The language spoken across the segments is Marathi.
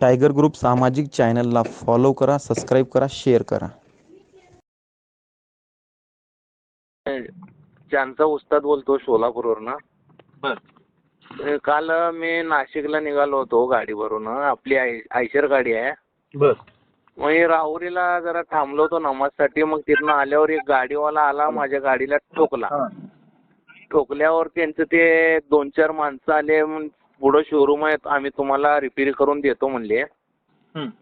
टायगर ग्रुप सामाजिक चॅनलला फॉलो करा सबस्क्राईब करा शेअर करा. त्यांचा उस्ताद बोलतो सोलापूरवरनं बर. ते काल मी नाशिकला निघालो होतो गाडीवरून. आपली आय आयशर गाडी आहे. बर. मग हे राहुरीला जरा थांबलो होतो नमाजसाठी. मग तिथनं आल्यावर एक गाडीवाला आला माझ्या गाडीला ठोकला. ठोकल्यावर त्यांचं ते दोन चार माणसं आले पुढं शोरूम आहे आम्ही तुम्हाला रिपेअर करून देतो म्हणले.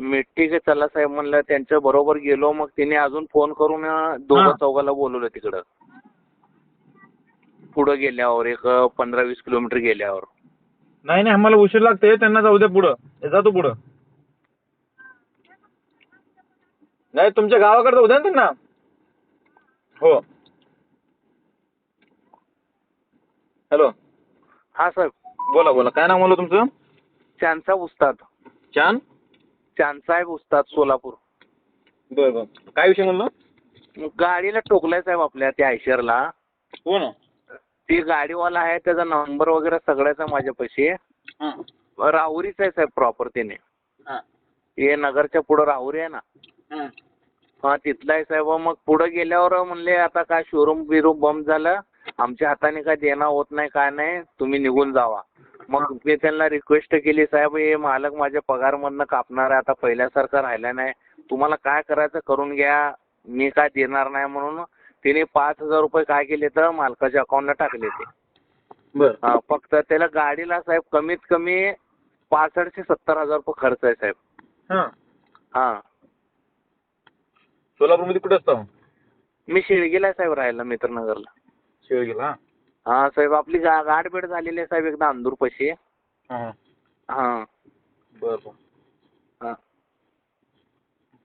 मी ठीक आहे चला साहेब म्हणलं त्यांच्या बरोबर गेलो मग तिने अजून फोन करून दोघं. चौघाला बोलवलं तिकडं. पुढं गेल्यावर एक पंधरा वीस किलोमीटर गेल्यावर. नाही नाही आम्हाला उशीर लागते त्यांना जाऊ द्या पुढं. हे जा तू पुढं. नाही तुमच्या गावाकडे जाऊ द्या ना त्यांना. हो. हॅलो. हा साहेब. बोला बोला. काय नाव म्हणलं तुमचं? त्यांचा उस्ताद. चान? चांदसाहेब उस्ताद सोलापूर. बर बर. काय विषय म्हणलं? गाडीला टोकलाय साहेब आपल्या त्या आयशरला. हो ना ती गाडीवाला आहे त्याचा नंबर वगैरे सगळ्याचा माझ्यापाशी हां. राहुरीचा आहे साहेब प्रॉपर त्याने. हां. हे नगरच्या पुढं राहुरी आहे ना. हां. हा तिथला आहे साहेब. मग पुढं गेल्यावर म्हणले आता काय शोरूम बिरूम बंद झालं. आमच्या हाताने काय देणं होत नाही काय नाही तुम्ही निघून जावा. मग मी त्यांना रिक्वेस्ट केली साहेब हे मालक माझ्या पगारमधनं कापणार आहे आता पहिल्यासारखं राहिलं नाही. तुम्हाला काय करायचं करून घ्या मी काय देणार नाही म्हणून. तिने पाच हजार रुपये काय केले तर मालकाच्या अकाउंटला टाकले ते. बर. फक्त त्याला गाडीला साहेब कमीत कमी पासष्ट ते सत्तर हजार रुपये खर्च आहे साहेब. हां. सोलापूरमध्ये कुठे असतो मी शिळगीला साहेब राहायला मित्रनगरला. शिवगीला हा साहेब आपली गा गाठभेट झालेली आहे साहेब एकदा अंदूरपाशी. हां. हा. बर. बर हा.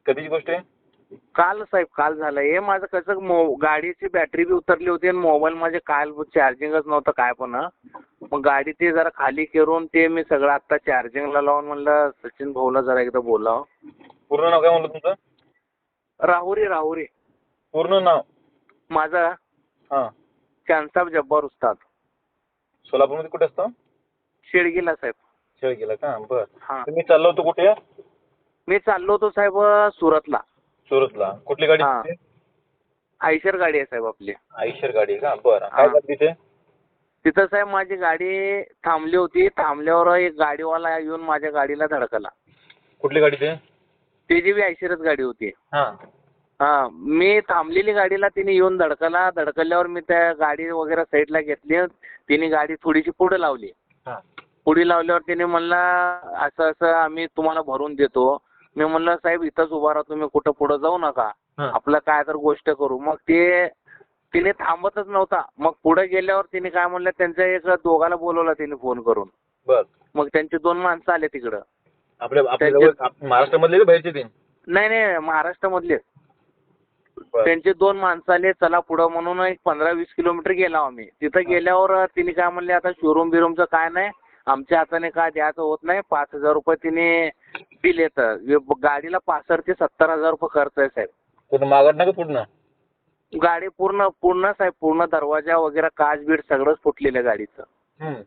कधीची गोष्ट आहे? काल साहेब काल झालं. हे माझं कसं मो गाडीची बॅटरी बी उतरली होती आणि मोबाईल माझे काल चार्जिंगच नव्हतं काय पण मग गाडी ते जरा खाली करून ते मी सगळं आत्ता चार्जिंगला लावून म्हणलं सचिन भाऊला जरा एकदा बोलावं. पूर्ण नाव काय म्हणलं तुमचं? राहुरी राहुरी. पूर्ण नाव? माझा? हां. चांदसाब जब्बार उस्ताद. सोलापूरमध्ये कुठे असतो? शिळगीला साहेब. शिवगीला का? बर. हा. तुम्ही चाललो होतो कुठे? मी चाललो होतो साहेब सुरतला. सुरतला. कुठली गाडी हां. तिथे? आयशर गाडी आहे साहेब आपली. आयशर गाडी का? बरं. काय हां. झालं तिथे? तिथं साहेब माझी गाडी थांबली होती. थांबल्यावर एक गाडीवाला येऊन माझ्या गाडीला धडकला. कुठली गाडी ते? त्याची बी आयशरच गाडी होती. हां. हा मी थांबलेली गाडीला तिने येऊन धडकला. धडकल्यावर मी त्या गाडी वगैरे साईडला घेतली. तिने गाडी थोडीशी पुढे लावली. हां. पुढे लावल्यावर तिने म्हणला असं असं आम्ही तुम्हाला भरून देतो. मी म्हणलं साहेब इथंच उभा राहा तुम्ही. कुठं पुढं जाऊ नका. आपलं काय तर गोष्ट करू. मग ते तिने थांबतच नव्हता. मग पुढे गेल्यावर तिने काय म्हणलं त्यांच्या एक दोघाला बोलवलं तिने फोन करून. बर. मग त्यांची दोन माणसं आले तिकडं. आपल्या महाराष्ट्रामधले बाहेरचे नाही नाही महाराष्ट्रामधले. त्यांचे दोन माणसं आले चला पुढं म्हणून एक पंधरा वीस किलोमीटर गेलो आम्ही. तिथं गेल्यावर तिने काय म्हणले आता शोरूम बिरूमचं काय नाही आमच्या हाताने काय द्यायचं होत नाही पाच हजार रुपये तिने दिले तर. गाडीला पासष्ट ते सत्तर हजार रुपये खर्च आहे साहेब. पूर्ण मागत ना का पूर्ण गाडी पूर्ण पूर्ण साहेब पूर्ण दरवाजा वगैरे काच बीड सगळंच फुटलेलं आहे गाडीचं.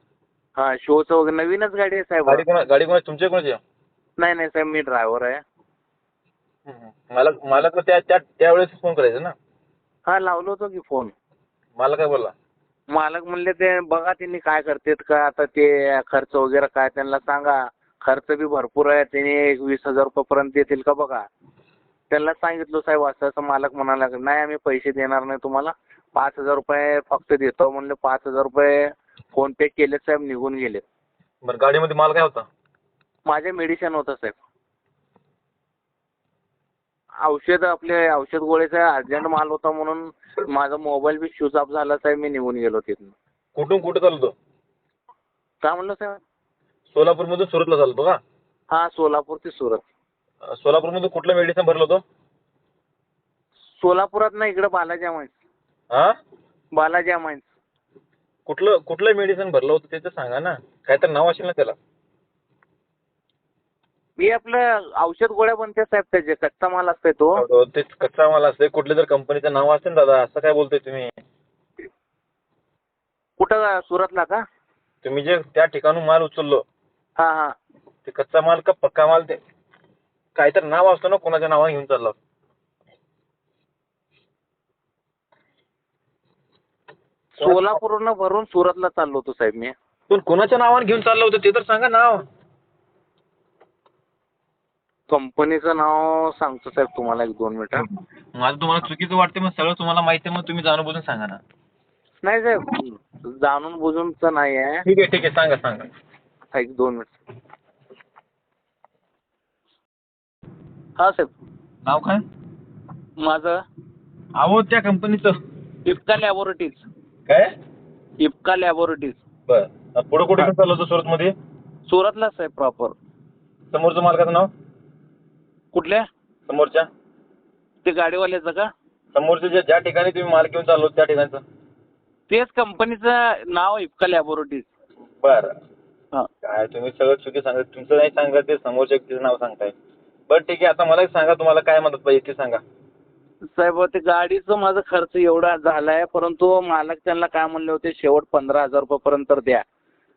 हा शोचं वगैरे नवीनच गाडी आहे साहेब. गाडी कोणा गाडी कोणा तुमच्या कोणाची? आहे? नाही नाही साहेब मी ड्रायव्हर आहे. मला मला तर त्या त्या त्यावेळेस फोन करायचा ना. हा लावलो होतो की फोन मला काय बोलला? मालक म्हणले ते बघा त्यांनी काय करतेत का आता ते खर्च वगैरे काय त्यांना सांगा. खर्च बी भरपूर आहे त्यांनी एक वीस हजार रुपयापर्यंत देतील का बघा. त्यांना सांगितलं साहेब असं असं मालक म्हणाला नाही आम्ही पैसे देणार नाही तुम्हाला. पाच हजार रुपये फक्त देतो म्हणले पाच हजार रुपये फोन पे केले साहेब निघून गेले बरं गाडीमध्ये माल काय होता? माझे मेडिसिन होतं साहेब. औषध आपले औषध गोळीचा अर्जंट माल होता म्हणून माझा मोबाईल बी स्विच ऑफ झाला साहेब मी निघून गेलो तिथून. कुठून कुठे चालतो? काय म्हणलं साहेब? सोलापूरमधून सुरतला चालतो का? हा सोलापूर ते सुरत. अं, सोलापूरमधून कुठलं मेडिसिन भरलं होतं? सोलापुरात ना इकडं बालाजी माइन्स हा? बालाजी माइन्स कुठलं कुठलं मेडिसिन भरलं होतं ते तर सांगा ना. काय तर नाव असेल ना त्याला. मी आपलं औषध गोळ्या बनते साहेब त्याचे कच्चा माल असते तो. हो, ते कच्चा माल असते कुठल्या तर कंपनीचं नाव असेल ना दादा असं काय बोलतोय तुम्ही? कुठं सुरतला का? तुम्ही जे त्या ठिकाणून माल उचललो हा हा. ते कच्चा माल का पक्का माल ते काहीतरी नाव असतं ना कोणाच्या नावाने घेऊन चाललो. सोलापूरनं भरून सुरतला चाललो होतो साहेब मी. पण कोणाच्या नावाने घेऊन चाललं होतं ते तर सांगा नाव. कंपनीचं नाव सांगतो साहेब तुम्हाला एक दोन मिनिटं. माझं तुम्हाला चुकीचं वाटते मग सगळं तुम्हाला माहिती आहे मग तुम्ही जाणून बुजून सांगा ना. नाही साहेब जाणून बुजूनच नाही आहे ठीक आहे ठीक आहे सांगा सांगा. एक दोन मिनिट. हा साहेब. नाव काय? माझं. अहो त्या कंपनीचं. Ifka laboratories. काय? Ifka laboratories. बर. पुढे कुठे चाललो होतं सुरतमध्ये? सुरतलाच साहेब प्रॉपर समोरचं मालकाचं नाव? कुठल्या? समोरच्या. ते गाडीवाल्याचं का? समोरचं जे ज्या ठिकाणी तुम्ही माल घेऊन चाललो त्या ठिकाणचं. तेच कंपनीचं नाव इफ्का लॅबोरेटरीज. बर. हा. काय तुम्ही सगळं चुकी सांगत तुमचं नाही सांगा ते समोरच्या व्यक्तीचं नाव सांगताय. बरं ठीक आहे. आता मला एक सांगा तुम्हाला काय मदत पाहिजे ते सांगा. साहेब ते गाडीचं माझा खर्च एवढा झालाय परंतु मालक त्यांना काय म्हणले होते शेवट पंधरा हजार रुपयापर्यंत द्या.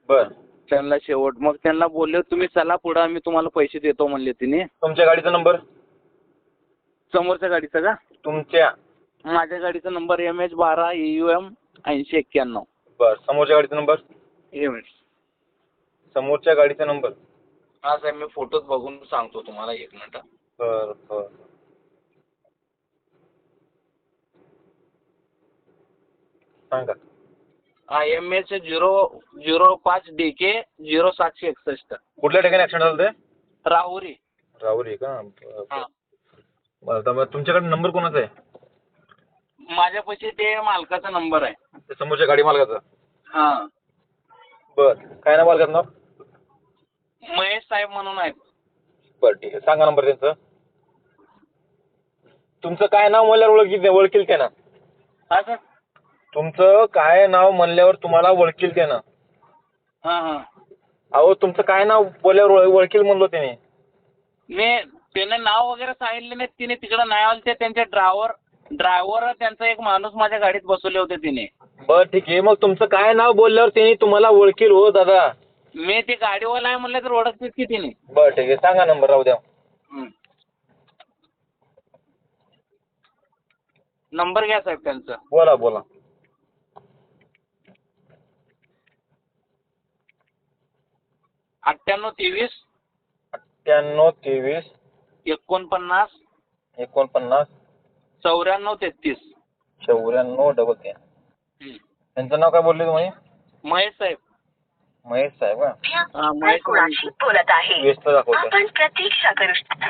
बर. त्यांना शेवट. मग त्यांना बोलले तुम्ही चला पुढं मी तुम्हाला पैसे देतो म्हणले तिने. तुमच्या गाडीचा नंबर? समोरच्या गाडीचा का? तुमच्या. माझ्या गाडीचा नंबर एम एच बारा यू एम ऐंशी एक्क्याण्णव. बर समोरच्या गाडीचा नंबर? एम एच समोरच्या गाडीचा नंबर? हा साहेब मी फोटोच बघून सांगतो तुम्हाला एक मिनिट. बर बर. सांगा. हा एम एच झिरो झिरो पाच डी के झिरो सातशे एकसष्ट. कुठल्या ठिकाणी ऍक्सिडेंट झालं ते? राहुरी. राहुरी का? बरं, हा. बरं आता मग तुमच्याकडे नंबर कोणाचा आहे? माझ्यापाशी ते मालकाचा नंबर आहे. समोरच्या गाडी मालकाचा? हा. बर काय नाव मालकाचं नाव? महेश साहेब म्हणून आहेत. बरं ठीक आहे. सांगा नंबर त्यांचं. तुमचं काय नाव म्हणल्यावर ओळखील ओळखील ते ना हा सर. तुमचं काय नाव म्हणल्यावर तुम्हाला ओळखील ते ना हा हा. अहो तुमचं काय नाव बोलल्यावर ओळ- ओळखील म्हणलो त्याने. मी त्याने नाव वगैरे सांगितले नाही तिने तिकडे नाही आले ते त्यांचे ड्रायव्हर ड्रायव्हर त्यांचा एक माणूस माझ्या गाडीत बसवले होते तिने. बरं ठीक आहे. मग तुमचं काय नाव बोलल्यावर त्यांनी तुम्हाला ओळखील हो दादा? मी ते गाडीवाला आहे म्हणलं तर ओळखतेच की तिने. बरं ठीक आहे. सांगा नंबर राहू द्या. हं. नंबर घ्या साहेब त्यांचा. बोला बोला. अठ्ठ्याण्णव तेवीस. अठ्ठ्याण्णव तेवीस. एकोणपन्नास. एकोणपन्नास. चौऱ्याण्णव तेहतीस. चौऱ्याण्णव डबल तीन हं. त्यांचं नाव काय बोलले तुम्ही? महेश साहेब. महेश साहेब का हा, महेश कुणाशी बोलत आहे. व्यस्त दाखवते आपण प्रतीक्षा करू शकता.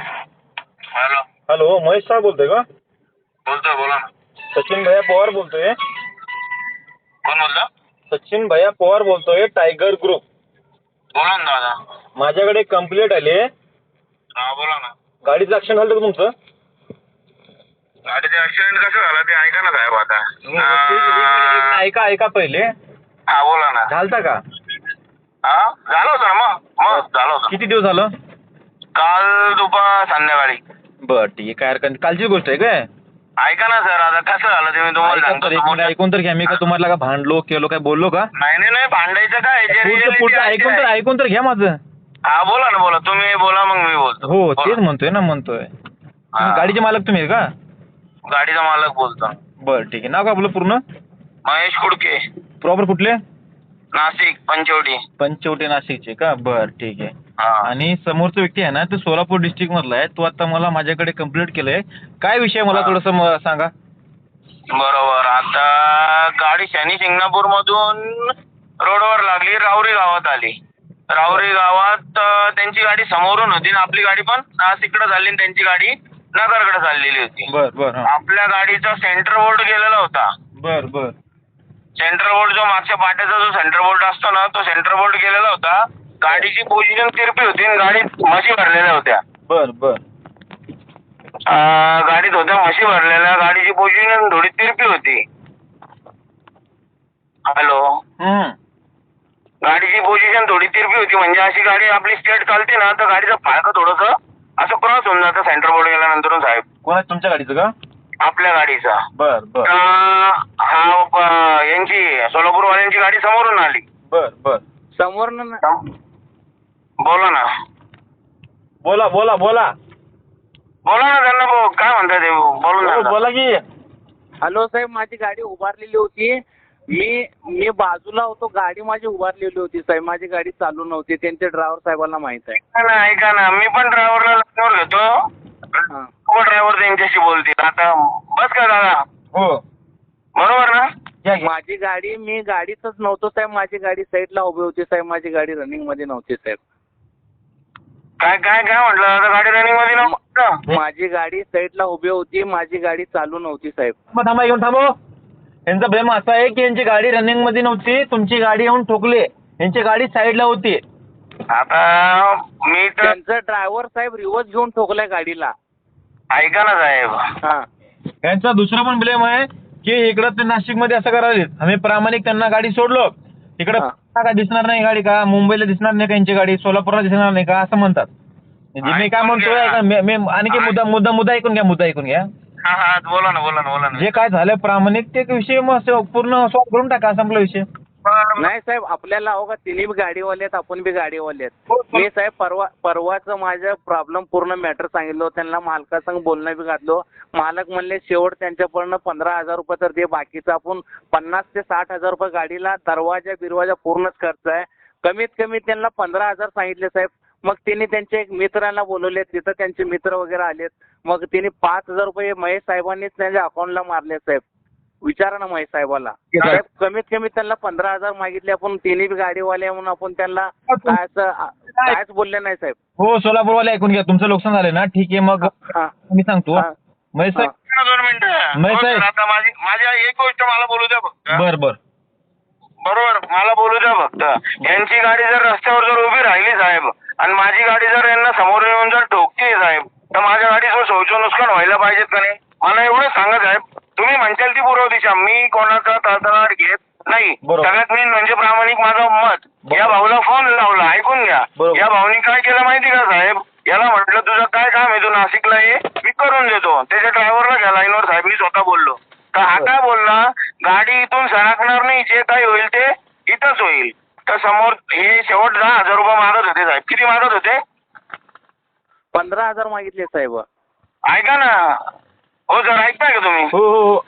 हॅलो. हॅलो महेश साहेब बोलतोय का? बोलतोय बोला ना. सचिन भैया पवार बोलतोय. कोण बोलता सचिन भैया पवार बोलतोय टायगर ग्रुप बोला ना दादा. माझ्याकडे कंप्लेंट आली आहे. हा बोला ना. गाडीचं ऍक्शन झालं का तुमचं? गाडीचं ऍक्सिडेंट कसं झालं ते ऐका ना साहेब आता. एक मिनिट, ऐका ऐका पहिले. हा बोला ना. झालता का? हा झालं होतं ना मग. मग झालं होतं. किती दिवस झालं? काल दुपार संध्याकाळी. बर ठीक आहे. काय हरकत नाही. कालची गोष्ट आहे काय? ऐका ना सर आता कसं झालं ते मी तुम्हाला ऐका सांगतो. तर, एक मिनिट ऐकून तर घ्या. मी का तुम्हाला का भांडलो केलो काय बोललो का? नाही नाही नाही भांडायचं काय? जे पुढचं reality पुढचं आहे ते ऐकून तर आहे. ऐकून तर घ्या माझं. हा बोला ना बोला. तुम्ही बोला मग मी बोलतो. हो बोला. तेच म्हणतोय ना म्हणतोय. तुम्ही हा. गाडीचे मालक तुम्ही आहे का? गाडीचा मालक बोलतो. बरं ठीक आहे. नाव का आपलं पूर्ण? महेश कुडके. प्रॉपर कुठले? नाशिक पंचवटी. पंचवटी नाशिकचे का? बरं ठीक आहे. हा. आणि समोरचा व्यक्ती आहे ना तो सोलापूर डिस्ट्रिक्ट मधला आहे. तो आता मला माझ्याकडे कंप्लीट केलंय. काय विषय मला हा. थोडंसं म- सांगा. बरोबर. आता गाडी शनी शिंगणापूर मधून रोडवर लागली राहुरी गावात आली. राहुरी गावात अं, त्यांची गाडी समोरून होती आणि आपली गाडी पण नाशिककडे चालली आणि त्यांची गाडी नगरकडे चाललेली होती. बर बर हा. आपल्या गाडीचा सेंटर बोर्ड गेलेला होता. बर बर. सेंटर बोर्ड जो मागच्या पाट्याचा जो सेंटर बोर्ड असतो ना तो सेंटर बोर्ड गेलेला होता. गाडीची पोझिशन तिरपी होती आणि गाडीत म्हशी भरलेल्या होत्या. बर बर. अं, गाडीत होत्या म्हशी भरलेल्या गाडीची पोझिशन थोडी तिरपी होती. हॅलो हम्म. गाडीची पोझिशन थोडी तिरपी होती म्हणजे अशी गाडी आपली स्ट्रेट चालते ना तर गाडीचं फाळकं थोडंसं असं क्रॉस होऊन जातं सेंटर बोर्ड गेल्यानंतर साहेब. कोणा तुमच्या गाडीचं का? आपल्या गाडीचा. बर बर. तर हा प- यांची सोलापूरवाल्यांची गाडी समोरून आली. बर बर. समोर बोला ना. बोला बोला बोला. बोला ना त्यांना भाऊ काय म्हणताय ते? बोलून हो. बोला की. हॅलो साहेब माझी गाडी उभारलेली होती. मी मी बाजूला होतो गाडी माझी उभारलेली होती साहेब. माझी गाडी चालू नव्हती. त्यांचे ड्रायव्हर साहेबांना माहीत आहे. ऐका ना ऐका ना. मी पण ड्रायव्हरला घेतो. हां. ड्रायव्हर त्यांच्याशी बोलतील. आता बस का दादा. हो. बरोबर ना? घ्या, घ्या. माझी गाडी मी गाडीतच नव्हतो साहेब. माझी गाडी साईडला उभी होती साहेब. माझी गाडी रनिंगमध्ये नव्हती साहेब. काय काय काय म्हटलं? गाडी रनिंगमध्ये नव्हतं माझी गाडी साईडला उभी होती. माझी गाडी चालू नव्हती साहेब. थांबा थांबा येऊन थांबो यांचा भ्रम असा आहे की यांची गाडी रनिंगमध्ये नव्हती. तुमची गाडी येऊन ठोकली. यांची गाडी साईडला होती. आता मी तर त्यांचं ड्रायव्हर साहेब रिवर्स घेऊन ठोकलाय गाडीला. ऐका ना साहेब. हा. यांचा दुसरा पण ब्लेम आहे की इकडं ते नाशिकमध्ये असं करायला आम्ही प्रामाणिक त्यांना गाडी सोडलो. इकडं हा. का दिसणार नाही गाडी का? मुंबईला दिसणार नाही का यांची गाडी? सोलापूरला दिसणार नाही का? असं म्हणतात. म्हणजे मी काय ऐकून म्हणतोय घ्या. ऐका, मी- मी आणखी मुद्दा मुद्दा मुद्दा ऐकून घ्या मुद्दा ऐकून घ्या. हा हा बोला ना बोला ना बोला ना. जे काय झालं प्रामाणिक ते विषय मग असं पूर्ण सॉल्व करून टाका संपला विषय. नाही साहेब आपल्याला हो का तिन्ही बी गाडीवाले आहेत आपण बी गाडीवाले आहेत. हो, मी साहेब परवा परवाचं माझं प्रॉब्लेम पूर्ण मॅटर सांगितलं त्यांना मालकासंग बोलणं बी घातलो मालक म्हणले शेवट त्यांच्याकडनं पंधरा हजार रुपये तर दे बाकीचं आपण पन्नास ते साठ हजार रुपये गाडीला दरवाजा बिरवाजा पूर्णच खर्च आहे. कमीत कमी त्यांना पंधरा हजार सांगितले साहेब. मग त्यांनी त्यांच्या एक मित्रांना बोलवले तिथं त्यांचे मित्र वगैरे आलेत. मग त्यांनी पाच हजार रुपये महेश साहेबांनीच त्यांच्या अकाउंटला मारले साहेब. विचारा ना महेश साहेबाला. साहेब कमीत कमी त्यांना पंधरा हजार मागितले आपण तिन्ही गाडीवाले म्हणून आपण त्यांना काय असं कायच बोलले नाही साहेब. हो सोलापूरवाले ऐकून घ्या तुमचं नुकसान झालं ना? ठीक आहे मग हा मी सांगतो हा. महेश साहेब. ऐका ना दोन मिनिटं. नाही, हो, साहेब. सर, आता माझी माझी एक गोष्ट मला बोलू द्या फक्त. बर बर. बरोबर मला बोलू द्या फक्त. यांची गाडी जर रस्त्यावर जर उभी राहिली साहेब आणि माझी गाडी जर यांना समोर येऊन जर ठोकते साहेब तर माझ्या गाडीचं शौच नुकसान व्हायला पाहिजेत का नाही? मला एवढं सांगा साहेब. तुम्ही म्हणताल ती पूर्व दिशा मी कोणाचा तळतळाट घेत नाही. बरोबर. सगळ्यात मेन म्हणजे प्रामाणिक माझं मत. या भाऊला फोन लावला. ऐकून घ्या. बरोबर. या भाऊनी काय केलं माहिती का साहेब? याला म्हटलं तुझं काय काम आहे? तू नाशिकला ये. मी करून देतो. त्याच्या ड्रायव्हरला घ्या लाईनवर साहेब. मी स्वतः बोललो. तर हा काय बोलला? गाडी इथून सरकणार नाही. जे काही होईल ते इथंच होईल. तर समोर हे शेवट दहा हजार रुपये मागत होते साहेब. किती मागत होते? पंधरा हजार मागितले साहेब. ऐका ना. हो सर ऐकताय का तुम्ही? हो हो हो.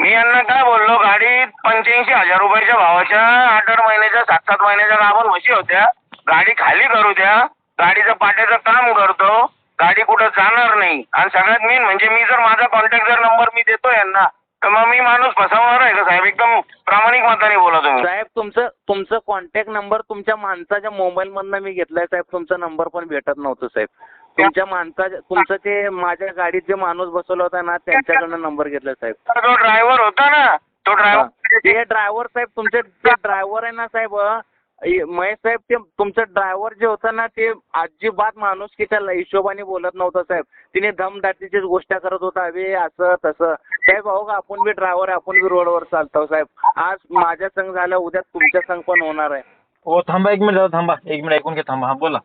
मी यांना काय बोललो गाडी पंच्याऐंशी हजार रुपयाच्या भावाच्या आठ आठ महिन्याच्या सात सात महिन्याच्या गाभण म्हशी होत्या. गाडी खाली करू द्या. गाडीचं पाट्याचं काम करतो. गाडी कुठं जाणार नाही. आणि सगळ्यात मेन म्हणजे मी जर माझा कॉन्टॅक्ट जर नंबर मी देतो यांना तर मग मी माणूस फसवणार आहे का साहेब? एकदम प्रामाणिक मताने बोला तुम्ही. साहेब तुमचं तुमचं कॉन्टॅक्ट नंबर तुमच्या माणसाच्या मोबाईल मधनं मी घेतलाय साहेब. तुमचा नंबर पण भेटत नव्हतं साहेब. तुमच्या माणसाच्या तुमचं ते माझ्या गाडीत जे माणूस बसवला होता ना त्यांच्याकडनं नंबर घेतलाय साहेब. तर जो ड्रायव्हर होता ना? तो हा. ड्रायव्हर ते ड्रायव्हर साहेब तुमचे ते ड्रायव्हर आहे ना साहेब महेश साहेब ते तुमचं ड्रायव्हर जे होतं ना ते अजिबात माणूस की त्याला हिशोबाने बोलत नव्हतं साहेब. तिने दमदाटीचीच गोष्ट करत होता अरे असं तसं. साहेब हो का आपण बी ड्रायव्हर आहे आपण बी रोडवर चालतो साहेब. आज माझ्या संग झालं उद्या तुमच्या संग पण होणार आहे. हो थांबा एक मिनिट थांबा. एक मिनिट ऐकून घ्या थांबा. हा बोला.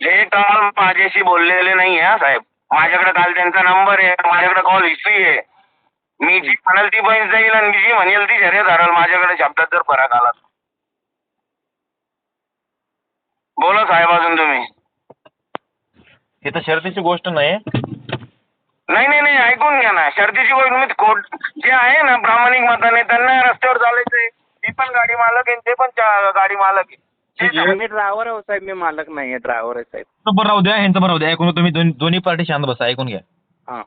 हे काल माझ्याशी बोललेले नाही आहे हा साहेब. माझ्याकडे काल त्यांचा नंबर आहे माझ्याकडे कॉल हिस्ट्री आहे. मी जी म्हणाल ती बहीण जाईल आणि जी म्हणेल ती शर्यत हरल माझ्याकडे शब्दात जर फरक आला. बोला साहेब अजून तुम्ही. हे तर शर्तीची गोष्ट नाही नाही नाही नाही ऐकून घ्या ना. शर्तीची गोष्ट मी कोर्ट जे आहे ना प्रामाणिक मताने त्यांना रस्त्यावर चालायचंय. ती पण गाडी मालक आहे ते पण गाडी मालक आहे. मी ड्रायव्हर आहे. हो साहेब मी मालक नाही आहे ड्रायव्हर आहे साहेब. तर बरं राहू द्या ह्यांचं बरं राहू द्या. ऐकून घ्या तुम्ही दोन्ही दोन्ही पार्टी शांत बसा ऐकून घ्या. हां.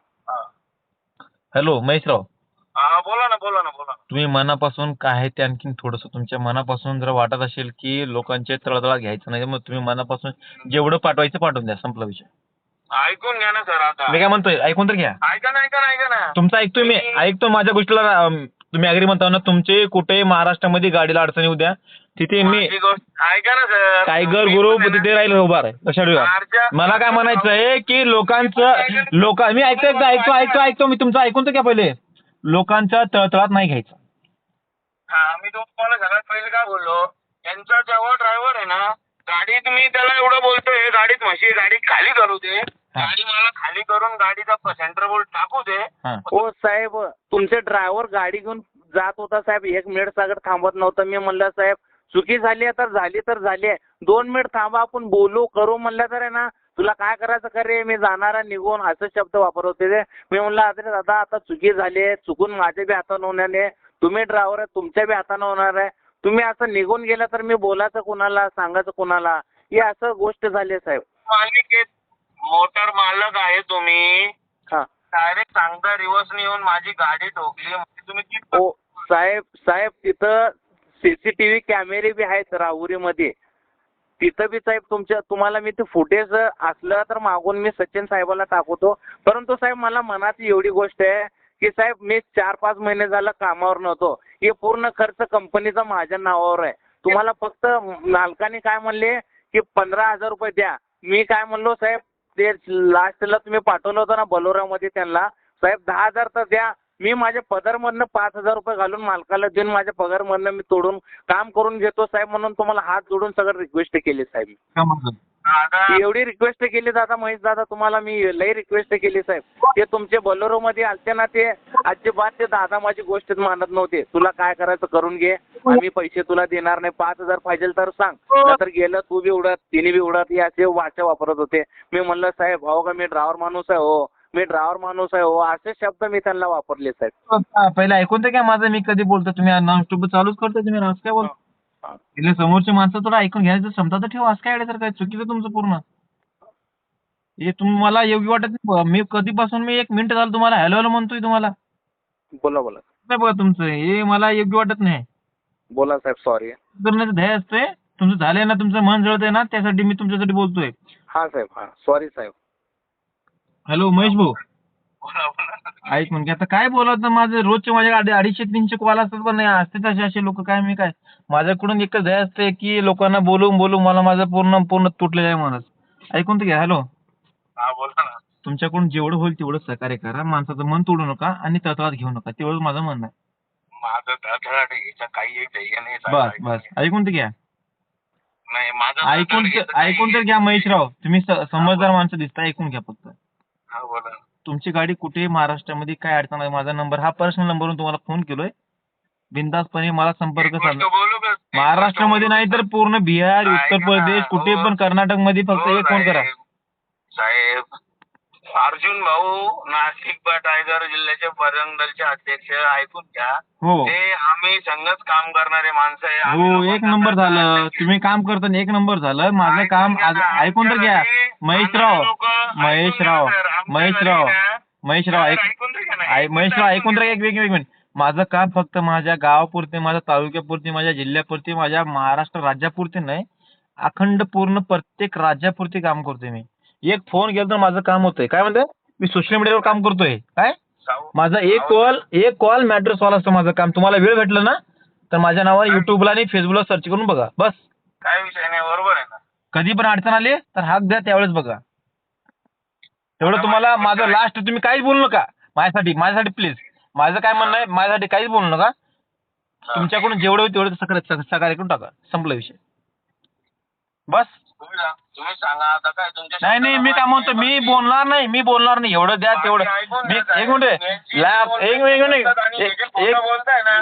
हॅलो महेशराव. हा बोला ना बोला ना बोला ना. तुम्ही मनापासून काय आहे ते आणखीन थोडंसं तुमच्या मनापासून जर वाटत असेल की लोकांचे तळतळा घ्यायचं नाही मग तुम्ही मनापासून जेवढं पाठवायचं पाठवून द्या संपला विषय. ऐकून घ्या ना सर आता. मी काय म्हणतोय ऐकून तर घ्या. ऐका ना ऐका ना ऐका ना. तुमचं ऐकतोय मी ऐकतो माझ्या गोष्टीला अं, तुम्ही अग्री म्हणता ना तुमचे कुठे महाराष्ट्रामध्ये गाडीला अडचणी उद्या तिथे मी ऐका ना सर. टायगर ग्रुप तिथे राहील उभा आहे लक्षात ठेवा मार्च्या- मला काय म्हणायचं आहे की लोकांचं लोक मी ऐकतो ऐकतो ऐकतो ऐकतो ऐकतो. मी तुमचं ऐकून तर घ्या पहिले. लोकांच्या तळतळात नाही घ्यायचं. हा मी तुम्हाला सगळ्यात पहिले काय बोललो? यांचा जेव्हा ड्रायव्हर आहे ना गाडीत मी त्याला एवढं बोलतोय गाडीत म्हशी गाडी खाली करू दे. गाडी मला खाली करून गाडीचा सेंटर बोल्ट टाकू दे. हा. हो साहेब तुमचे ड्रायव्हर गाडी घेऊन जात होता साहेब. एक मिनिट सागर थांबत नव्हतं. मी म्हणलं साहेब चुकी झाली आहे तर झाली तर झाली आहे. दोन मिनिट थांबा आपण बोलू करू म्हणलं तर आहे ना तुला काय करायचं का रे मी जाणार निघून असं शब्द वापरत होते ते. मी म्हणलं अरे दादा आता चुकी झाली आहे चुकून माझ्या बी हातानं होणार आहे. तुम्ही ड्रायव्हर आहे तुमच्या बी हातानं होणार आहे. तुम्ही असं निघून गेला तर मी बोलायचं कुणाला सांगायचं कुणाला? ही असं गोष्ट झाली आहे साहेब. मोटर मालक आहे तुम्ही. हा. डायरेक्ट सांगता रिव्हर्स येऊन माझी गाडी ठोकली. म्हणजे तुम्ही हो साहेब साहेब तिथं सीसीटीव्ही कॅमेरे बी आहेत राहुरीमध्ये. तिथं बी साहेब तुमच्या तुम्हाला मी ते फुटेज असलं तर मागून मी सचिन साहेबाला टाकवतो परंतु साहेब मला मनात एवढी गोष्ट आहे की साहेब मी चार पाच महिने झालं कामावर नव्हतो. हे पूर्ण खर्च कंपनीचा माझ्या नावावर आहे. तुम्हाला फक्त मालकाने काय म्हणले की पंधरा हजार रुपये द्या. मी काय म्हणलो साहेब ते लास्टला तुम्ही पाठवलं होतं ना बलोरामध्ये त्यांना. साहेब दहा हजार तर द्या. मी माझ्या पगारमधनं पाच हजार रुपये घालून मालकाला देऊन माझ्या पगारमधनं मी तोडून काम करून घेतो साहेब म्हणून तुम्हाला हात जोडून सगळं रिक्वेस्ट केली साहेब एवढी रिक्वेस्ट केली दादा महेश दादा तुम्हाला मी लई रिक्वेस्ट केली साहेब. ते तुमचे बोलेरो मध्ये आलते ना ते अजिबात ते दादा माझी गोष्ट मानत नव्हते. तुला काय करायचं करून घे आम्ही पैसे तुला देणार नाही. पाच हजार पाहिजे तर सांग. नंतर गेलं तू बी उडत तिने बी उडत हे असे भाषा वापरत होते. मी म्हणलं साहेब हो का मी ड्रायव्हर माणूस आहे हो. मी ड्रायव्हर माणूस आहे हो असे शब्द मी त्यांना वापरले साहेब. पहिले ऐकून तर घ्या माझं मी कधी बोलतो तुम्ही नॉनस्टॉप चालूच करतो तुम्ही असं काय बोल इथले समोरचे माणसं थोडं ऐकून घ्यायचं क्षमता तर ठेवा असं काय तर काय चुकीचं तुमचं पूर्ण. हे तुम्ही मला योग्य वाटत नाही मी कधीपासून मी एक मिनिट झालं तुम्हाला हॅलो हॅलो म्हणतोय तुम्हाला. बोला बोला. काय बघा तुमचं? हे मला योग्य वाटत नाही. बोला साहेब सॉरी करण्याचं ध्येय असतंय तुमचं झालंय ना तुमचं मन जळतंय ना त्यासाठी मी तुमच्यासाठी बोलतोय. हा साहेब हा सॉरी साहेब. हॅलो महेश भाऊ. बोला बोला. ऐक म्हणजे आता काय बोलत माझे? रोजचे माझ्या अडी- अडीचशे तीनशे कॉल असतात पण नाही असते तसे असे लोक. काय मी काय? माझ्याकडून एकच ध्येय असते की लोकांना बोलून बोलून मला माझं पूर्ण पूर्ण तुटलेलं आहे मनच ऐकून तर घ्या हॅलो. हा बोला ना. तुमच्याकडून जेवढं होईल तेवढं सहकार्य करा. माणसाचं मन तोडू नका आणि तळतळात घेऊ नका. तेवढंच माझं म्हणणं आहे. माझं धडधड याचं काही एक ध्येय नाही बस. बस. ऐकून तर घ्या. नाही माझं ऐकून तर- याचं ऐकून तर घ्या महेशराव. तुम्ही स- समजदार माणसं दिसता. ऐकून घ्या फक्त. हा बोला तुमची गाडी कुठे महाराष्ट्रामध्ये काय अडचण आहे माझा नंबर हा पर्सनल नंबरवरून तुम्हाला फोन केलोय. बिनधास्तपणे मला संपर्क एक साधा. गोष्ट बोलू का? एक महाराष्ट्रामध्ये नाही तर पूर्ण बिहार उत्तर प्रदेश कुठे हो. पण कर्नाटकमध्ये फक्त एक फोन करा. साहेब. अर्जुन भाऊ नाशिक टायगर जिल्ह्याचे परंगलचे अध्यक्ष ऐकून घ्या. हो. ते आम्ही संघच काम करणारे माणसं आहे. हो एक नंबर झालं. तुम्ही काम करताना एक नंबर झालं. माझं काम आज ऐकून तर घ्या. महेशराव ऐकून महेशराव. घ्या सर, ऐकून घ्या ऐ- एक मिनिट महेशराव ऐकून तर एक मिनिट. माझं काम फक्त माझ्या गावापुरते माझ्या तालुक्यापुरते माझ्या जिल्ह्यापुरते माझ्या महाराष्ट्र राज्यापुरते नाही अखंड पूर्ण प्रत्येक राज्यापुरते काम करतोय मी. एक फोन गेला तर माझं काम होतंय. काय म्हणते मी सोशल मीडियावर काम करतोय. काय? माझा एक कॉल एक कॉल मॅटर सॉल्व असतं माझं काम. तुम्हाला वेळ भेटलं ना तर माझ्या नावावर युट्यूबला आणि फेसबुकला सर्च करून बघा. बस. काय विषय नाही बरोबर आहे कधी पण अडचण आली तर हाक द्या त्यावेळेस बघा. तेवढं तुम्हाला माझं लास्ट तुम्ही काहीच बोलू नका. माझ्यासाठी माझ्यासाठी प्लीज माझं काय म्हणणं आहे माझ्यासाठी काहीच बोलू नका. तुमच्याकडून जेवढं होईल तेवढं सह- सहकार्य करून टाका. संपला विषय. बस. तुम्ही जा- तुम्ही सांगा आता काय तुमच्या नाही नाही मी काय म्हणतो मी बोलणार नाही मी बोलणार नाही. एवढं द्या तेवढं. मी एक मिनिट. एक मिनिट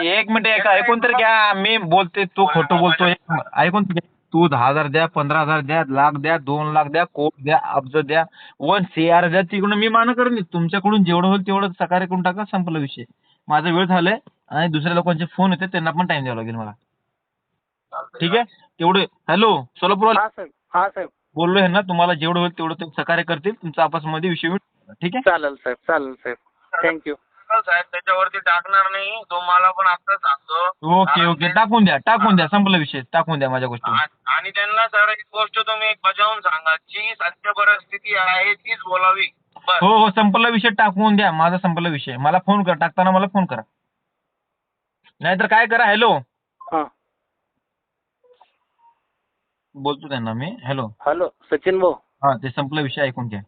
एक मिनिट. एक ऐकून तर घ्या. मी बोलते तू खोटं बोलतोय. ऐकून तर तू दहा हजार द्या पंधरा हजार द्या लाख द्या दोन लाख द्या कोट द्या अब्ज द्या. वन सी आर द्या तिकडून मी मान्य करेन तुमच्याकडून जेवढं होईल तेवढं सहकार्य करून टाका संपला विषय. माझा वेळ झालाय आणि दुसऱ्या लोकांचे फोन येते त्यांना पण टाइम द्यावा लागेल मला. ठीक आहे? तेवढे हॅलो सोलापूर हा साहेब हा बोललो आहे ना तुम्हाला जेवढं होईल तेवढं ते सहकार्य करतील तुमचा आपसमध्ये विषय ठीक आहे? चालेल साहेब चालेल साहेब. थँक्यू साहेब त्याच्यावरती टाकणार नाही. तुम्हाला पण आता सांगतो. Okay okay. ते- टाकून द्या टाकून द्या. संपला विषय. टाकून द्या माझ्या गोष्टी आणि त्यांना सर एक गोष्ट तुम्ही एक बजावून सांगा. जी सत्य परिस्थिती आहे तीच बोलावी. हो हो. संपला विषय टाकून द्या. माझा संपला विषय. मला फोन करा. टाकताना मला फोन करा. नाहीतर काय करा? हॅलो. हा. बोलतो त्यांना मी. हॅलो. हॅलो. सचिन भाऊ. हा ते संपला विषय ऐकून घ्या.